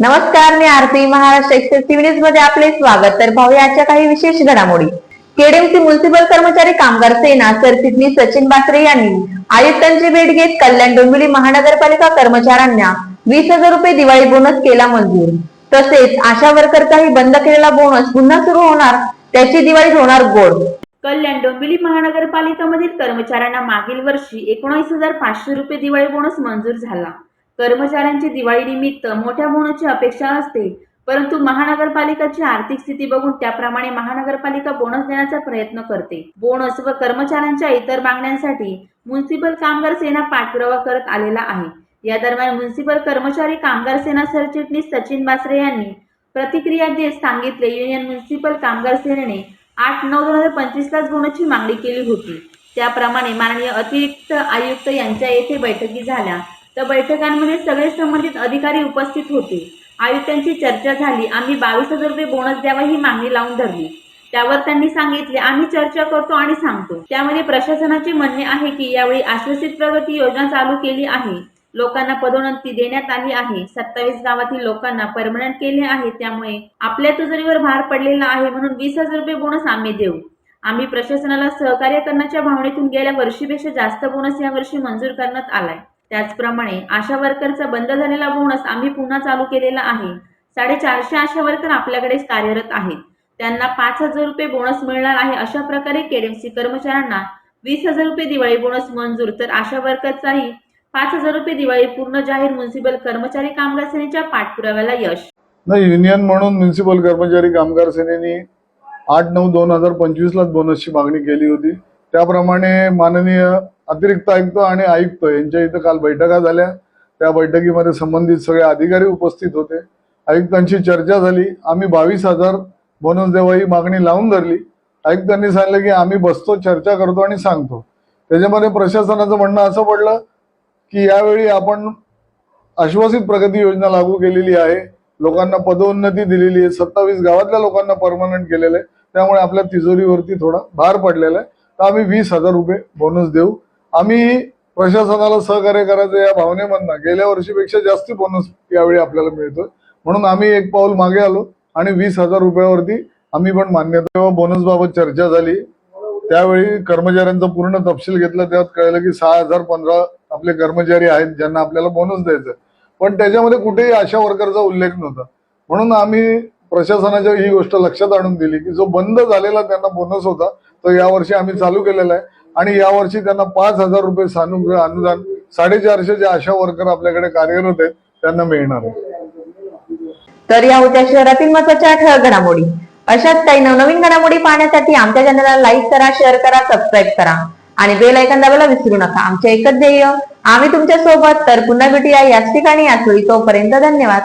नमस्कार मी Aarti Maharashtra express TV न्यूजमध्ये आपले स्वागत. तर पाहूया काही विशेष घडामोडी. केडीएमसी म्युन्सिपल कर्मचारी कामगार सेना सरचिटणीस सचिन बासरे यांनी आयुक्तांची भेट घेत कल्याण डोंबिवली महानगरपालिका कर्मचाऱ्यांना वीस हजार रुपये दिवाळी बोनस केला मंजूर. तसेच आशा वर्करचाही बंद केलेला बोनस पुन्हा सुरू होणार त्याची दिवाळी होणार गोड. कल्याण डोंबिवली महानगरपालिकामधील कर्मचाऱ्यांना मागील वर्षी एकोणीस हजार पाचशे रुपये दिवाळी बोनस मंजूर झाला. कर्मचाऱ्यांची दिवाळी निमित्त मोठ्या बोनसची अपेक्षा असते. परंतु महानगरपालिकाची आर्थिक स्थिती बघून त्याप्रमाणे महानगरपालिका बोनस देण्याचा प्रयत्न करते. बोनस व कर्मचाऱ्यांच्या इतर मागण्यांसाठी म्युन्सिपल कामगार सेना पाठपुरावा करत आलेला आहे. या दरम्यान म्युन्सिपल कर्मचारी कामगार सेना सरचिटणीस सचिन बासरे यांनी प्रतिक्रिया देत सांगितले युनियन म्युन्सिपल कामगार सेनेने आठ नऊ दोन हजार पंचवीसलाच बोनसची मागणी केली होती. त्याप्रमाणे माननीय अतिरिक्त आयुक्त यांच्या येथे बैठकी झाल्या. तर बैठकांमध्ये सगळे संबंधित अधिकारी उपस्थित होते. आयुक्तांची चर्चा झाली. आम्ही बावीस हजार रुपये बोनस द्यावा ही मागणी लावून धरली. त्यावर त्यांनी सांगितले आम्ही चर्चा करतो आणि सांगतो. त्यामध्ये प्रशासनाचे म्हणणे आहे की यावेळी आश्वासित प्रगती योजना चालू केली आहे. लोकांना पदोन्नती देण्यात आली आहे. सत्तावीस गावातील लोकांना परमनंट केले आहे. त्यामुळे आपल्या तुजरीवर भार पडलेला आहे म्हणून वीस हजार रुपये बोनस आम्ही देऊ. आम्ही प्रशासनाला सहकार्य करण्याच्या भावनेतून गेल्या वर्षीपेक्षा जास्त बोनस यावर्षी मंजूर करण्यात आलाय. त्याचप्रमाणे आशा वर्करचा बंद झालेला बोनस आम्ही पुन्हा चालू केलेला आहे. साडेचारशे आशा वर्कर आपल्याकडे कार्यरत आहेत. त्यांना पाच हजार रुपये बोनस मिळणार आहे अशा प्रकारे केडीएमसी कर्मचाऱ्यांना वीस हजार रुपये दिवाळी बोनस मंजूर. तर आशा वर्करचाही पाच हजार रुपये दिवाळी पूर्ण जाहीर म्युन्सिपल कर्मचारी कामगार सेनेच्या पाठपुराव्याला यश. नाही युनियन म्हणून म्युन्सिपल कर्मचारी कामगार सेनेने आठ नऊ दोन हजार पंचवीस लाच बोनसची मागणी केली होती. त्याप्रमाणे माननीय अतिरिक्त आयुक्त आणि आयुक्त यांच्या इथं काल बैठका झाल्या. त्या बैठकीमध्ये संबंधित सगळे अधिकारी उपस्थित होते. आयुक्तांची चर्चा झाली. आम्ही बावीस हजार बोनस देवा ही मागणी लावून धरली. आयुक्तांनी सांगितलं की आम्ही बसतो चर्चा करतो आणि सांगतो. त्याच्यामध्ये प्रशासनाचं म्हणणं असं पडलं की यावेळी आपण आश्वासित प्रगती योजना लागू केलेली आहे. लोकांना पदोन्नती दिलेली आहे. सत्तावीस गावातल्या लोकांना परमनंट केलेलं आहे. त्यामुळे आपल्या तिजोरीवरती थोडा भार पडलेला आहे. तर आम्ही वीस हजार रुपये बोनस देऊ. आम्ही प्रशासनाला सहकार्य करायचं या भावनेमधनं गेल्या वर्षीपेक्षा जास्ती बोनस यावेळी आपल्याला मिळतोय. म्हणून आम्ही एक पाऊल मागे आलो आणि वीस हजार रुपयावरती आम्ही पण मान्यता बोनस बाबत चर्चा झाली. त्यावेळी कर्मचाऱ्यांचा पूर्ण तपशील घेतला. त्यात कळलं की सहा हजार पंधरा आपले कर्मचारी आहेत ज्यांना आपल्याला बोनस द्यायचा पण त्याच्यामध्ये कुठेही आशा वर्करचा उल्लेख नव्हता. म्हणून आम्ही प्रशासनाच्या ही गोष्ट लक्षात आणून दिली की जो बंद झालेला त्यांना बोनस होता तो यावर्षी आम्ही चालू केलेला आहे. आणि यावर्षी त्यांना पाच हजार रुपये सानुग्रह अनुदान साडेचारशे जे आशा वर्कर आपल्याकडे कार्यरत आहेत त्यांना मिळणार आहे. तर या होत्या शहरातील महत्त्वाच्या ठळक घडामोडी. अशाच काही नवनवीन घडामोडी पाहण्यासाठी आमच्या चॅनलला लाईक करा शेअर करा सबस्क्राईब करा. आणि बेल ऐकन दाबायला विसरू नका. आमचे एकच ध्येय आम्ही तुमच्यासोबत तर पुन्हा भेटूया याच ठिकाणी याच वेळी. तोपर्यंत धन्यवाद.